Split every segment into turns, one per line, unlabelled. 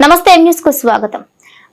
నమస్తే ఎం న్యూస్కు స్వాగతం.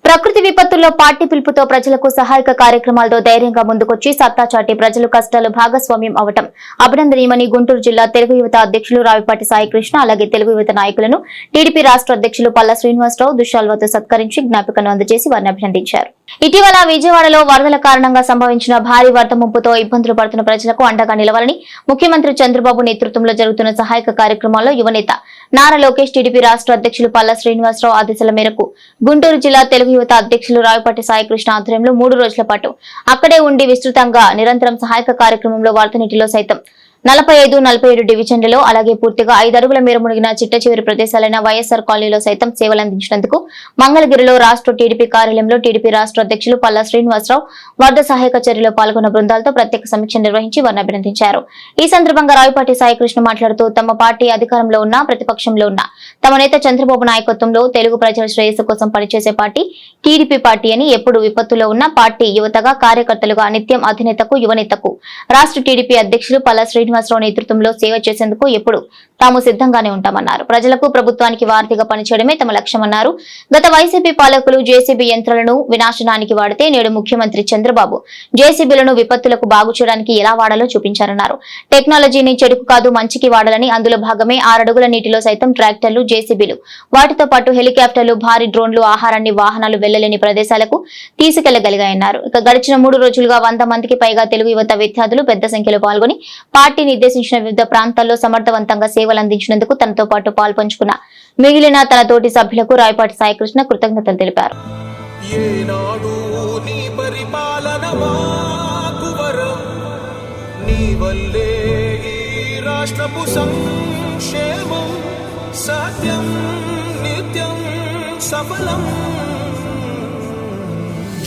ప్రకృతి విపత్తుల్లో పార్టీ పిలుపుతో ప్రజలకు సహాయక కార్యక్రమాలతో ధైర్యంగా ముందుకొచ్చి సత్తా చాటి ప్రజలు కష్టాలు భాగస్వామ్యం అవటం. అభినందనీయమని గుంటూరు జిల్లా తెలుగు యువత అధ్యక్షులు రావిపాటి సాయికృష్ణ అలాగే తెలుగు యువత నాయకులను టీడీపీ రాష్ట్ర అధ్యక్షులు పల్లా శ్రీనివాసరావు దుశాల్వతో సత్కరించి జ్ఞాపికను అందజేసి వారిని అభినందించారు. ఇటీవల విజయవాడలో వరదల కారణంగా సంభవించిన భారీ వరద ముంపుతో ఇబ్బందులు పడుతున్న ప్రజలకు అండగా నిలవాలని ముఖ్యమంత్రి చంద్రబాబు నేతృత్వంలో జరుగుతున్న సహాయక కార్యక్రమాల్లో యువనేత నారా లోకేష్ టీడీపీ రాష్ట్ర అధ్యక్షులు పల్లా శ్రీనివాసరావు ఆదేశాల మేరకు గుంటూరు జిల్లా తెలుగు యువత అధ్యక్షులు రాయపాటి సాయికృష్ణ ఆధ్వర్యంలో మూడు రోజుల పాటు అక్కడే ఉండి విస్తృతంగా నిరంతరం సహాయక కార్యక్రమంలో వరద నీటిలో సైతం నలభై ఐదు నలభై ఏడు డివిజన్లలో అలాగే పూర్తిగా ఐదు అరుగుల మేర మునిగిన చిట్ట చివరి ప్రదేశాలైన వైఎస్ఆర్ కాలనీలో సైతం సేవలందించినందుకు మంగళగిరిలో రాష్ట్ర టీడీపీ కార్యాలయంలో టీడీపీ రాష్ట్ర అధ్యక్షులు పల్లా శ్రీనివాసరావు వరద సహాయక చర్యలో పాల్గొన్న బృందాలతో ప్రత్యేక సమీక్ష నిర్వహించి వారిని అభినందించారు ఈ సందర్భంగా రాయపాటి సాయికృష్ణ మాట్లాడుతూ తమ పార్టీ అధికారంలో ఉన్న ప్రతిపక్షంలో ఉన్న తమ నేత చంద్రబాబు నాయకత్వంలో తెలుగు ప్రజల శ్రేయస్సు కోసం పనిచేసే పార్టీ టీడీపీ పార్టీ అని ఎప్పుడు విపత్తులో ఉన్న పార్టీ యువతగా కార్యకర్తలుగా నిత్యం అధినేతకు యువనేతకు రాష్ట్ర టీడీపీ అధ్యక్షులు పల్లా శ్రీనివాసరావు నేతృత్వంలో సేవ చేసేందుకు ఎప్పుడు తాము సిద్ధంగానే ఉంటామన్నారు. ప్రజలకు ప్రభుత్వానికి వారధిగా పనిచేయడమే తమ లక్ష్యమన్నారు. గత వైసీపీ పాలకులు జేసీబీ యంత్రాలను వినాశనానికి వాడితే నేడు ముఖ్యమంత్రి చంద్రబాబు జేసీబీలను విపత్తులకు బాగు చేయడానికి ఎలా వాడాలో చూపించారన్నారు. టెక్నాలజీని చెడుకు కాదు మంచికి వాడాలని అందులో భాగమే ఆరడుగుల నీటిలో సైతం ట్రాక్టర్లు జేసీబీలు. వాటితో పాటు హెలికాప్టర్లు భారీ డ్రోన్లు ఆహారాన్ని వాహనాలు వెళ్ళలేని ప్రదేశాలకు తీసుకెళ్ళగలిగాయన్నారు. ఇక గడిచిన మూడు రోజులుగా వంద మందికి పైగా తెలుగు యువత విద్యార్థులు పెద్ద సంఖ్యలో పాల్గొని పార్టీ నిర్దేశించిన వివిధ ప్రాంతాల్లో సమర్థవంతంగా సేవ అందించినందుకు తనతో పాటు పాల్పంచుకున్న మిగిలిన తన తోటి సభ్యులకు రాయపాటి సాయికృష్ణ కృతజ్ఞతలు తెలిపారు.
రాష్ట్రపు సంక్షేమం సత్యం నిత్యం సఫలం.